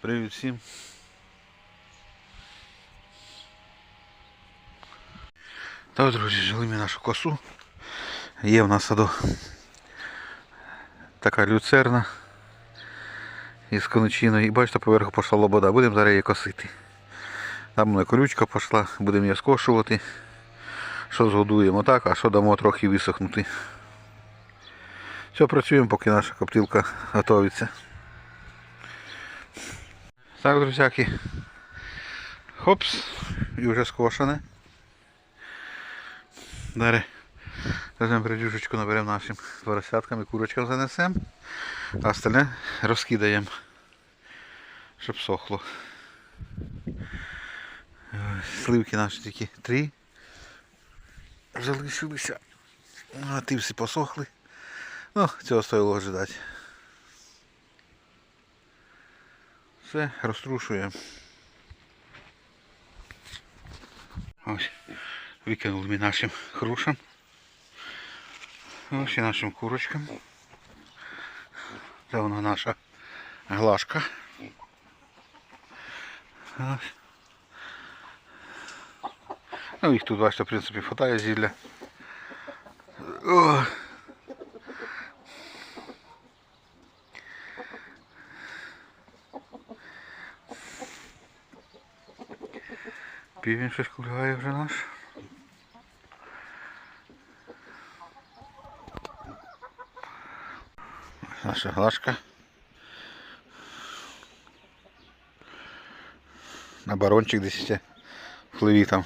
Привіт всім. Так, друзі, жили ми нашу косу. Є в нас саду така люцерна із конучиною. І бачите, поверху пішла лобода. Будемо зараз її косити. Там мене колючка пішла, будемо її скошувати. Що згодуємо так, а що дамо трохи висохнути. Все, працюємо, поки наша коптилка готується. Так, друзяки. Хопс. І вже скошене. Далі візьмемо придюшечку, наберемо нашим поросяткам і курочкам занесемо. А остальне розкидаємо, щоб сохло. Сливки наші тільки три. Залишилися. А ті всі посохли. Ну, цього стоїло ожидати. Все, розтрушуємо. Ось. Викинули ми нашим хрушам. Ось і нашим курочкам. Це вона наша глашка. Ось. Ну, їх тут, бачите, в принципі, хватає зілля. О! Півень щось кульгає вже наш. Наша глашка. На барончик десь ще в там.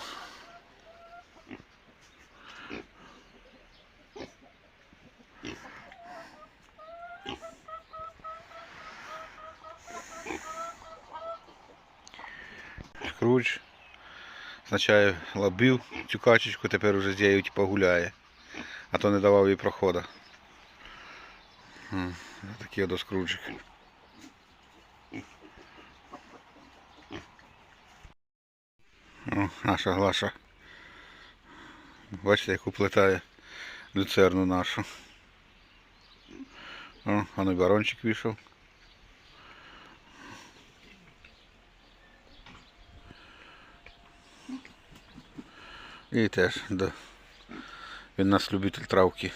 Спочатку лобив цю качечку, тепер вже з нею типу, гуляє. А то не давав їй проходу. Такий. О, наша глаша. Бачите, як уплетає люцерну нашу. О, а ну барончик вийшов. І теж, да. Він нас любитель травки.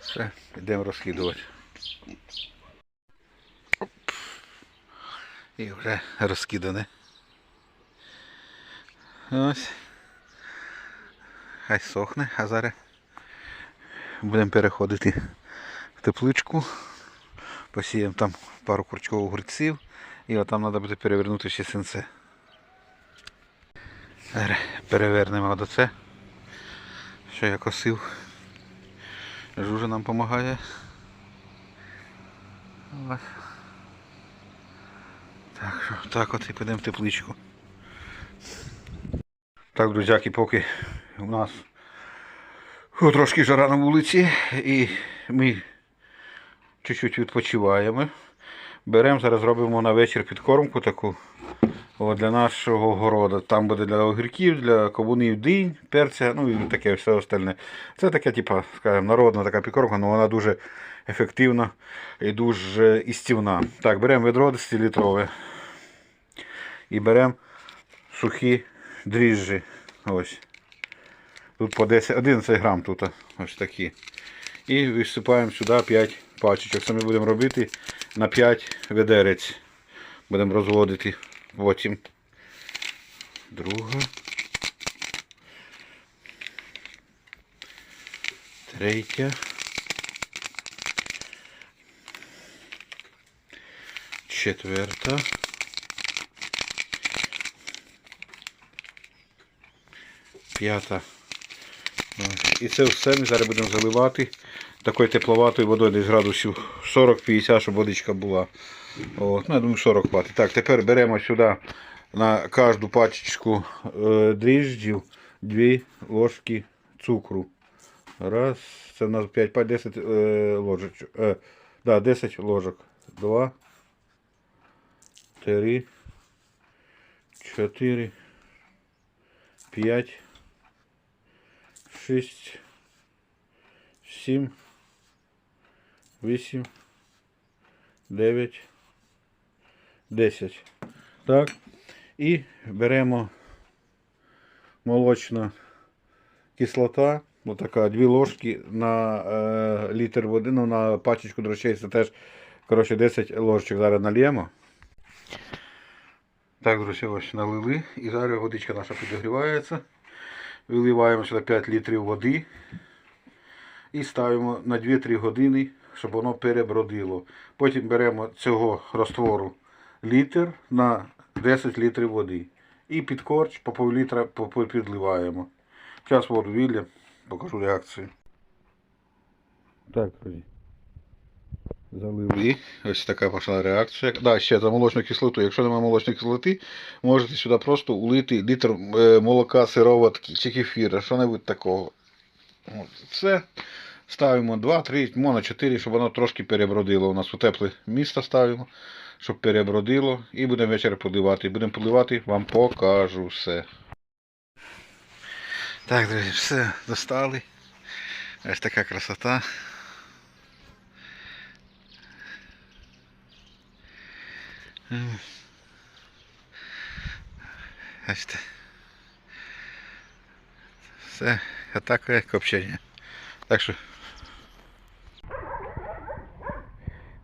Все, йдемо розкидувати. Оп. І вже розкидане. Ось. Хай сохне, а зараз будемо переходити в тепличку. Посіємо там пару курчкових огурців і от там треба буде перевернути ще сенце. Перевернемо до це. Що я косив. Жужа нам допомагає. Так, так от і підемо в тепличку. Так, друзяки, поки у нас трошки жара на вулиці і ми чуть-чуть відпочиваємо. Беремо, зараз робимо на вечір підкормку таку о, для нашого городу. Там буде для огірків, для кабунів динь, перця, ну і таке все остальне. Це таке, типа, скажімо, народна така підкормка, але вона дуже ефективна і дуже істівна. Так, беремо ведро 10-літрове і беремо сухі дріжджі. Ось. Тут по 10, 11 грам тут ось такі. І висипаємо сюди 5 пачечок. Це ми будемо робити на 5 ведерець. Будемо розводити потім. Друга. Третя. Четверта. П'ята. І це все ми зараз будемо заливати такою тепловатою водою десь градусів 40-50, щоб водичка була. От, ну, я думаю, 40 хватить. Так, тепер беремо сюди на кожну пачечку е, дріжджів 2 ложки цукру. Раз, це у нас 5 по 10 е, ложечок. Е, да, 10 ложок. 2, 3, 4, 5, 6, сім, вісім, дев'ять, десять. Так. І беремо молочна кислота. Ось така, дві ложки на е, літр води, ну на пачечку дрочей це теж коротше, 10 ложечок зараз нальємо. Так, друзі, ось налили. І зараз водичка наша підігрівається. Виливаємо сюди 5 літрів води і ставимо на 2-3 години, щоб воно перебродило. Потім беремо цього розтвору літр на 10 літрів води. І під корч по пів літра підливаємо. Зараз воду вілля, покажу реакцію. Так, друзі. Залили. Ось така пішла реакція. Да, ще за молочну кислоту. Якщо немає молочної кислоти, можете сюди просто улити літр е, молока, сироватки чи кефіра, що-небудь такого. От, Все. Ставимо 2-3, можна 4, щоб воно трошки перебродило. У нас у тепле місто ставимо, щоб перебродило. І будемо ввечері поливати. Будемо поливати, вам покажу все. Так, друзі, все, достали. Ось така красота. Бачите. Все, таке копчення. Так що.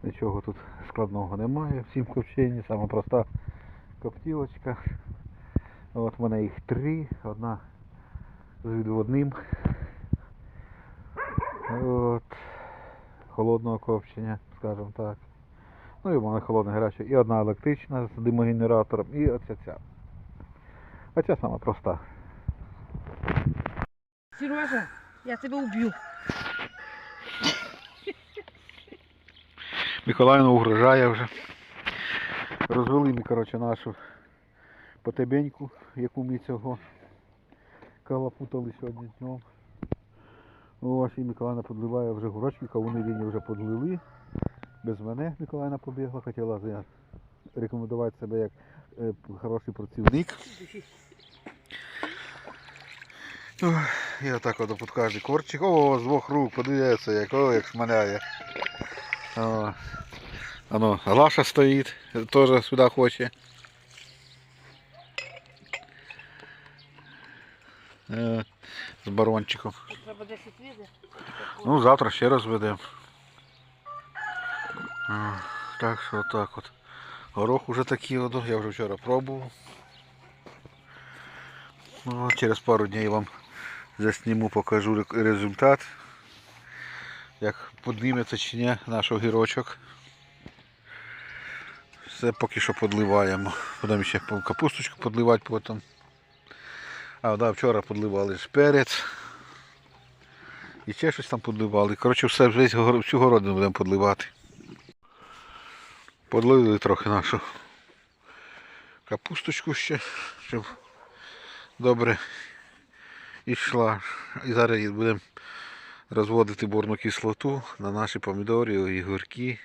Нічого тут складного немає в цім копченні, саме проста коптілочка. От в мене їх три, одна з відводним. От. Холодного копчення, скажімо так. Ну і в мене холодна гаряча. І одна електрична з димогенератором, і оця ця. Оця сама проста. Сережа, я тебе уб'ю. Миколаївна угрожає вже. Розвели ми, коротше, нашу потебеньку, яку ми цього калапутали сьогодні днем. Ось і Миколаївна подливає вже гурочки, кавуни лінії вже подлили. Без мене Миколаївна побігла, хотіла рекомендувати себе як е, хороший працівник. І отак от під корчик. О, з двох рук, подивіться, як, о, як шмаляє. О. Ано, Глаша стоїть, теж сюди хоче. Е, З барончиком. Треба 10 відео. Ну, завтра ще раз ведемо. Так що отак от. Горох уже такий от, я вже вчора пробував. Ну, через пару днів вам засніму, покажу результат. Як підніметься чи ні наш огірочок. Все поки що подливаємо. Будемо ще капусточку подливати потім. А, да, вчора подливали ж перець. І ще щось там подливали. Коротше, все, всю городину будемо подливати. Подлили трохи нашу капусточку ще, щоб добре йшла. І зараз будемо розводити борну кислоту на наші помідори огірки.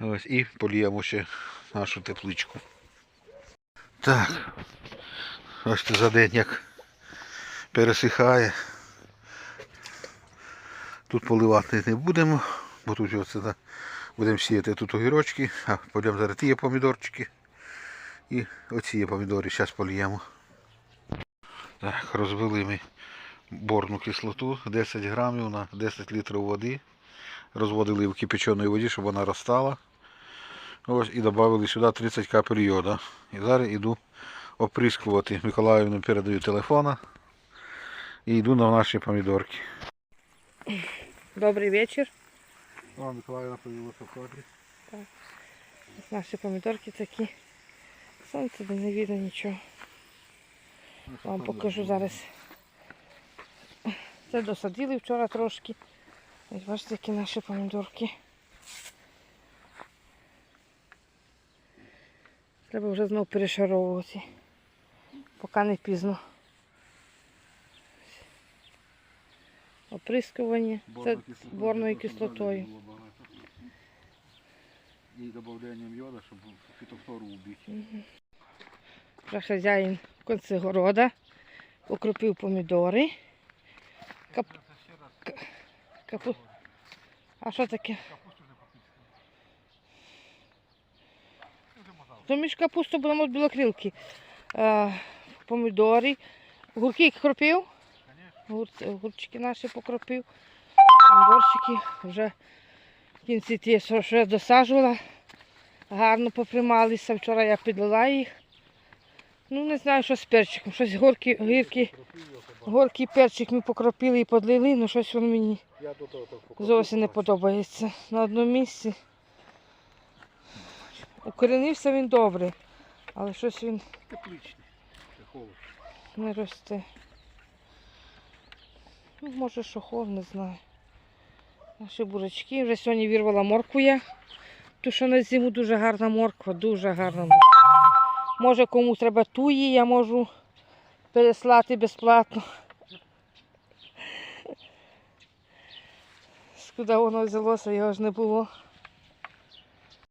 Ось, і поліємо ще нашу тепличку. Так. Ось це за день як пересихає. Тут поливати не будемо, бо тут оце, будемо сіяти тут огірочки, а потім зараз ті помідорчики. І оці є помідори, зараз поліємо. Так, розвели ми борну кислоту 10 грамів на 10 літрів води. Розводили в кипяченій воді, щоб вона розстала. Ось і додали сюди 30 капель йода. І зараз йду оприскувати. Миколаївну передаю телефона. І йду на наші помідорки. Добрий вечір. О, Миколаївна появилася в кадрі. Ось Наші помідорки такі. Сонце де не видно нічого. Вам покажу зараз. Це досадили вчора трошки. Ось бачите, які наші помідорки. Треба вже знову перешаровувати. Поки не пізно. Оприскування. Це борною кислотою. І доданням йода, щоб фітофтору убити. Вже хазяїн в кінці города. Окропив помідори. Кап... Капу... А що таке? То між капусту будемо білокрилки. Е, помідори. Гурки кропив. Гур... Гурчики наші покропив. Помідорчики вже в кінці ті, що я досаджувала. Гарно поприймалися. Вчора я підлила їх. Ну, не знаю, що з перчиком. Щось горкі, гіркі, горький перчик ми покропили і подлили, ну щось воно мені зовсім не подобається. На одному місці. Укоренився він добре, але щось він. Не росте. Ну, може, шохов, не знаю. Наші бурачки. Вже сьогодні вірвала моркву я. Ту, що на зиму дуже гарна морква, дуже гарна морква. Може кому треба туї, я можу переслати безплатно. Скуди воно взялося, його ж не було.